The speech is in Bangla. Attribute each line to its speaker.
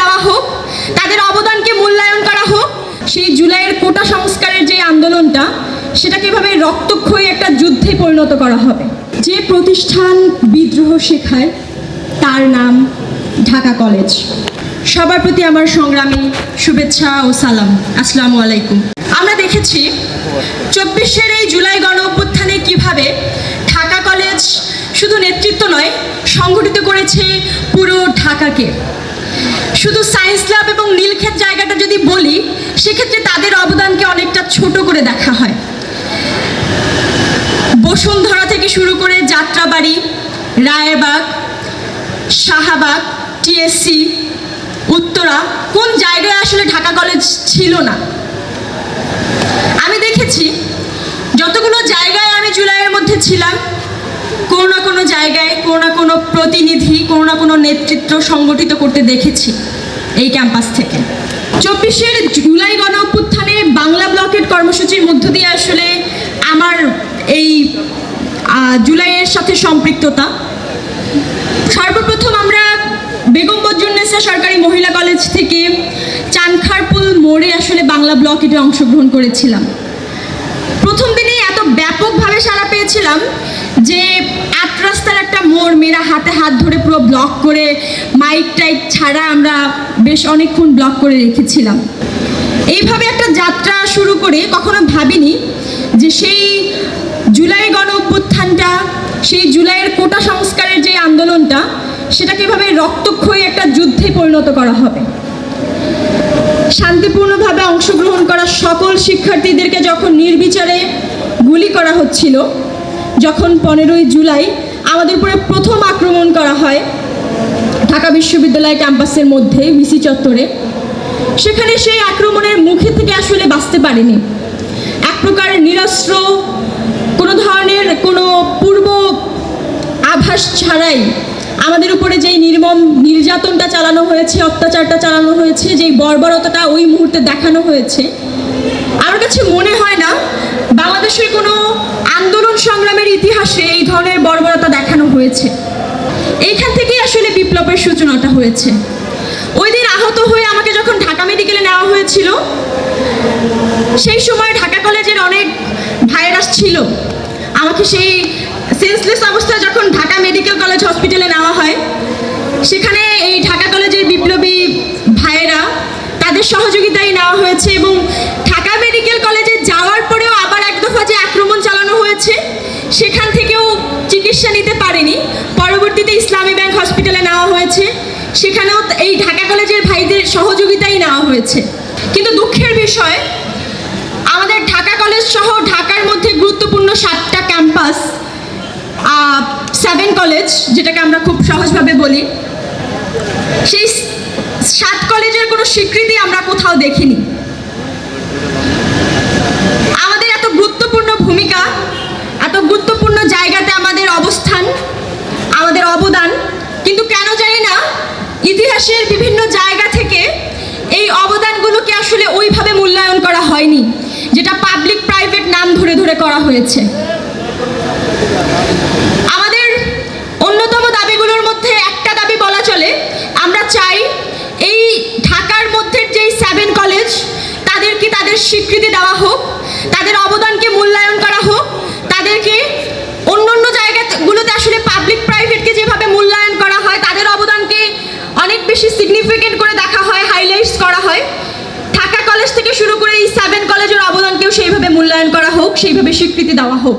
Speaker 1: দেওয়া হোক, তাদের অবদানকে মূল্যায়ন করা হোক, সেই জুলাইয়ের কোটা সংস্কারের যে আন্দোলনটা, সেটাকে এভাবে রক্তক্ষয়ী একটা যুদ্ধে পরিণত করা হবে। যে প্রতিষ্ঠান বিদ্রোহ শেখায়, তার নাম ঢাকা কলেজ। সবার প্রতি আমার সংগ্রামী শুভেচ্ছা ও সালাম। আসসালামু আলাইকুম। আমরা দেখেছি, চব্বিশের এই জুলাই গণ অভ্যুত্থানে কীভাবে ঢাকা কলেজ শুধু নেতৃত্ব নয়, সংগঠিত করেছে পুরো ঢাকাকে। শুধু সায়েন্স ল্যাব এবং নীলক্ষেত জায়গাটা যদি বলি, সেক্ষেত্রে তাদের অবদানকে অনেকটা ছোট করে দেখা হয়। বসুন্ধরা থেকে শুরু করে যাত্রাবাড়ি, রায়েরবাগ, শাহাবাগ, টিএসসি, উত্তরা, কোন জায়গায় আসলে ঢাকা কলেজ ছিল না? আমি দেখেছি, যতগুলো জায়গায় আমি জুলাইয়ের মধ্যে ছিলাম কোনো না কোনো জায়গায়, কোনো না কোনো প্রতিনিধি, কোনো না কোনো নেতৃত্ব সংগঠিত করতে দেখেছি এই ক্যাম্পাস থেকে। চব্বিশের জুলাই গণ অভ্যুত্থানে বাংলা ব্লকের কর্মসূচির মধ্য দিয়ে আসলে আমার এই জুলাইয়ের সাথে সম্পৃক্ততা। সর্বপ্রথম আমরা বেগম বজরুন্নেসা সরকারি মহিলা কলেজ থেকে চানখারপুল মোড়ে আসলে বাংলা ব্লকেটে অংশগ্রহণ করেছিলাম। প্রথম দিনেই এত ব্যাপকভাবে সাড়া পেয়েছিলাম যে আট রাস্তার একটা মোড়, মেয়েরা হাতে হাত ধরে পুরো ব্লক করে মাইক টাইক ছাড়া আমরা বেশ অনেকক্ষণ ব্লক করে রেখেছিলাম। এইভাবে একটা যাত্রা শুরু করে কখনো ভাবিনি যে সেই জুলাই গণ অভ্যুত্থানটা, সেই জুলাইয়ের কোটা সংস্কারের যে আন্দোলনটা, সেটাকে এভাবে রক্তক্ষয়ী একটা যুদ্ধে পরিণত করা হবে। শান্তিপূর্ণভাবে অংশগ্রহণ করা সকল শিক্ষার্থীদেরকে যখন নির্বিচারে গুলি করা হচ্ছিল যখন পনেরোই জুলাই আমাদের উপরে প্রথম আক্রমণ করা হয় ঢাকা বিশ্ববিদ্যালয় ক্যাম্পাসের মধ্যে ভিসি চত্বরে, সেখানে সেই আক্রমণের মুখে থেকে আসলে বাঁচতে পারিনি। এক প্রকার নিরস্ত্র, কোনো ধরনের কোনো পূর্ব আভাস ছাড়াই আমাদের উপরে যেই নির্মম নির্যাতনটা চালানো হয়েছে, অত্যাচারটা চালানো হয়েছে, যেই বর্বরতাটা ওই মুহূর্তে দেখানো হয়েছে আমার কাছে মনে হয় না বাংলাদেশের কোনো ইতিহাসে এই ধরনের বর্বরতা দেখানো হয়েছে। এইখান থেকেই আসলে বিপ্লবের সূচনাটা হয়েছে। ওই দিন আহত হয়ে আমাকে যখন ঢাকা মেডিকেলে নেওয়া হয়েছিল, সেই সময় ঢাকা কলেজের অনেক ভাইরাস ছিল। আমাকে সেই সেন্সলেস অবস্থায় যখন ঢাকা মেডিকেল কলেজ হসপিটালে নেওয়া হয়, সেখানে এই ঢাকা কলেজের বিপ্লবী ভাইয়েরা তাদের সহযোগিতায় নেওয়া হয়েছে এবং ঢাকা মেডিকেল কলেজে যাওয়ার পরেও সেখান থেকেও চিকিৎসা নিতে পারেনি। পরবর্তীতে ইসলামী ব্যাংক হসপিটালে নেওয়া হয়েছে। সেখানেও এই ঢাকা কলেজের ভাইদের সহযোগিতাই নেওয়া হয়েছে। কিন্তু দুঃখের বিষয়, আমাদের ঢাকা কলেজ সহ ঢাকার মধ্যে গুরুত্বপূর্ণ সাতটা ক্যাম্পাস সেভেন কলেজ যেটাকে আমরা খুব সহজভাবে বলি, সেই সাত কলেজের কোনো স্বীকৃতি আমরা কোথাও দেখিনি। আমাদের এত গুরুত্বপূর্ণ ভূমিকা গুরুত্বপূর্ণ জায়গাতে আমাদের অবস্থান, আমাদের অবদান। কিন্তু কেন জানি না, ইতিহাসের বিভিন্ন জায়গা থেকে এই অবদানগুলোকে আসলে ওইভাবে মূল্যায়ন করা হয়নি, যেটা পাবলিক প্রাইভেট নাম ধরে ধরে করা হয়েছে। আমাদের অন্যতম দাবিগুলোর মধ্যে একটা দাবি বলা চলে, আমরা চাই এই ঢাকার মধ্যে যেই সেভেন কলেজ তাদেরকে তাদের স্বীকৃতি দেওয়া হোক, তাদের অবদানকে মূল্যায়ন তাদেরকে অন্য অন্য জায়গাগুলোতে আসলে পাবলিক প্রাইভেটকে যেভাবে মূল্যায়ন করা হয়, তাদের অবদানকে অনেক বেশি সিগনিফিকেন্ট করে দেখা হয় হাইলাইটস করা হয়। ঢাকা কলেজ থেকে শুরু করে এই সেভেন কলেজের অবদানকেও সেইভাবে মূল্যায়ন করা হোক, সেইভাবে স্বীকৃতি দেওয়া হোক।